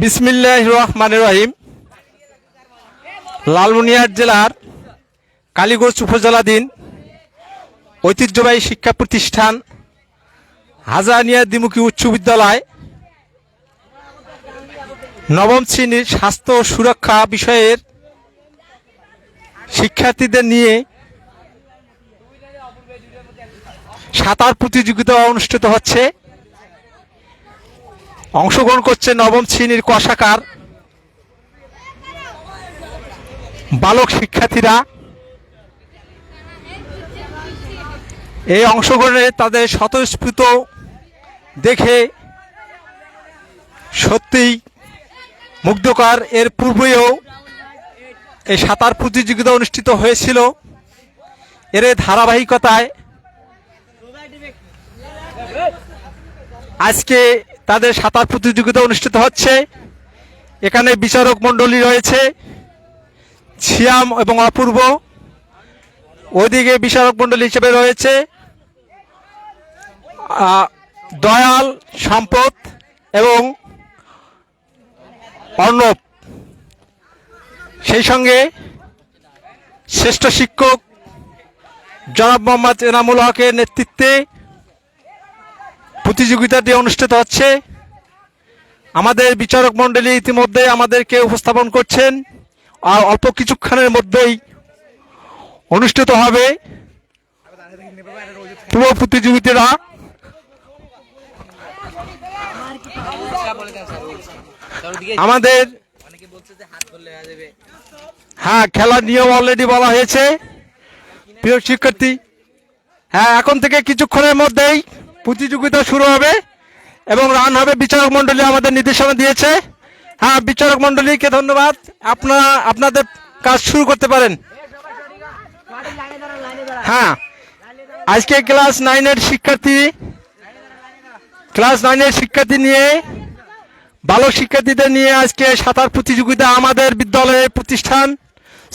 বিসমিল্লাহ রহমান রহিম। লালমনিরহাট জেলার কালীগঞ্জ উপজেলাধীন ঐতিহ্যবাহী শিক্ষা প্রতিষ্ঠান হাজানিয়া দ্বিমুখী উচ্চ বিদ্যালয় নবম শ্রেণির স্বাস্থ্য সুরক্ষা বিষয়ের শিক্ষার্থীদের নিয়ে সাঁতার প্রতিযোগিতা অনুষ্ঠিত হচ্ছে। অংশগ্রহণ করছে নবম শ্রেণির কষাকার বালক শিক্ষার্থীরা। এই অংশগ্রহণে তাদের স্বতঃস্ফূর্ত দেখে সত্যিই মুগ্ধকর। এর পূর্বেও এই সাঁতার প্রতিযোগিতা অনুষ্ঠিত হয়েছিল। এর ধারাবাহিকতায় আজকে তাদের সাঁতার প্রতিযোগিতা অনুষ্ঠিত হচ্ছে। এখানে বিচারক মণ্ডলী রয়েছে, ছিয়াম এবং অপূর্ব। ওইদিকে বিচারক মণ্ডলী হিসেবে রয়েছে দয়াল সম্পদ এবং অর্ণব। সেই সঙ্গে শ্রেষ্ঠ শিক্ষক জনাব মোহাম্মদ এনামুল হকের নেতৃত্বে প্রতিযোগিতাটি অনুষ্ঠিত হচ্ছে। আমাদের বিচারক মণ্ডলী ইতিমধ্যে আমাদেরকে উপস্থাপন করছেন। আর অল্প কিছুক্ষণের মধ্যেই অনুষ্ঠিত হবে। পুরো প্রতিযোগিতারা আমাদের হ্যাঁ খেলার নিয়ম অলরেডি বলা হয়েছে। প্রিয় শিক্ষার্থী হ্যাঁ এখন থেকে কিছুক্ষণের মধ্যেই প্রতিযোগিতা শুরু হবে এবং রান হবে বিচারক মণ্ডলী আমাদের নির্দেশনা দিয়েছে। হ্যাঁ বিচারক মণ্ডলীকে ধন্যবাদ। আপনারা, আপনাদের কাজ শুরু করতে পারেন। হ্যাঁ আজকে ক্লাস নাইনের শিক্ষার্থী, ক্লাস নাইনের শিক্ষার্থী নিয়ে, ভালো শিক্ষার্থীদের নিয়ে আজকে সাঁতার প্রতিযোগিতা আমাদের বিদ্যালয়ের প্রতিষ্ঠান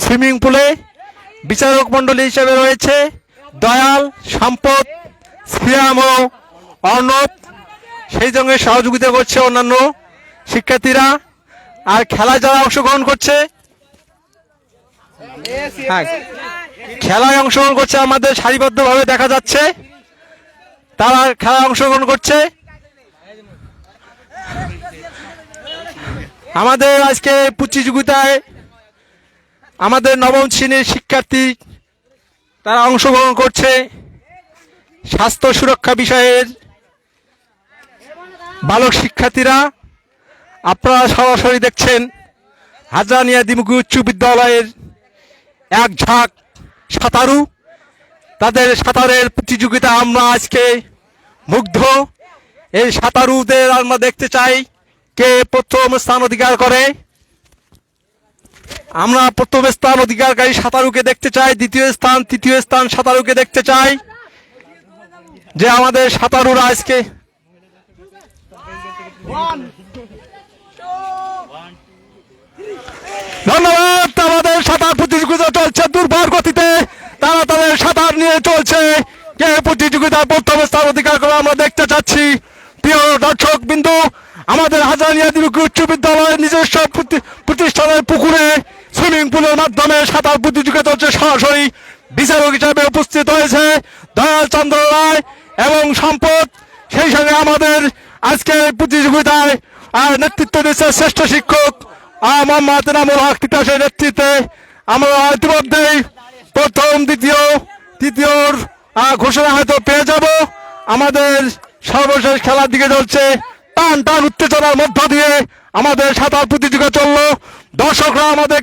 সুইমিং পুলে। বিচারক মণ্ডলী হিসেবে রয়েছে দয়াল, সম্পদ, শ্রিয়াম ও অর্ণব সেই সঙ্গে সহযোগিতা করছে অন্যান্য শিক্ষার্থীরা। আর খেলায় যারা অংশগ্রহণ করছে হ্যাঁ খেলায় অংশগ্রহণ করছে আমাদের সারিবদ্ধভাবে দেখা যাচ্ছে। তারা খেলায় অংশগ্রহণ করছে। আমাদের আজকে প্রতিযোগিতায় আমাদের নবম শ্রেণির শিক্ষার্থী তারা অংশগ্রহণ করছে। স্বাস্থ্য সুরক্ষা বিষয়ের বালক শিক্ষার্থীরা, আপনারা সরাসরি দেখছেন হাজানিয়া দ্বিমুখী উচ্চ বিদ্যালয়ের এক ঝাঁক সাঁতারু। তাদের সাঁতারের প্রতিযোগিতা আমরা আজকে মুগ্ধ। এই সাঁতারুদের আমরা দেখতে চাই কে প্রথম স্থান অধিকার করে। আমরা প্রথম স্থান অধিকারকারী সাঁতারুকে দেখতে চাই, দ্বিতীয় স্থান, তৃতীয় স্থান সাঁতারুকে দেখতে চাই। যে আমাদের সাঁতারুরা আজকে ধন্যবাদ আমাদের সাঁতার প্রতিযোগিতা চলছে দুর্বার গতিতে। তারা তাদের সাঁতার নিয়ে চলছে। কে প্রতিযোগিতা প্রথম স্থান অধিকার করে আমরা দেখতে চাচ্ছি। প্রিয় দর্শক বিন্দু, আমাদের হাজারিয়া দিবুকি উচ্চ বিদ্যালয়ের নিজস্ব প্রতি- প্রতিষ্ঠানের পুকুরে সুইমিং পুলের মাধ্যমে সাঁতার প্রতিযোগিতা হচ্ছে সরাসরি। বিচারক হিসাবে উপস্থিত হয়েছে দয়াল চন্দ্র রায় এবং সম্পদ। সেই সঙ্গে আমাদের আজকের প্রতিযোগিতায় আহ, নেতৃত্ব দিচ্ছে শ্রেষ্ঠ শিক্ষক মোহাম্মদ এনামুল হক তিতাসের নেতৃত্বে। আমরা ইতিমধ্যেই প্রথম দ্বিতীয় তৃতীয়র ঘোষণা হয়তো পেয়ে যাব। আমাদের সর্বশেষ খেলার দিকে চলছে টান টান উত্তেজনার মধ্য দিয়ে আমাদের সাঁতার প্রতিযোগিতা চলল। দর্শকরা আমাদের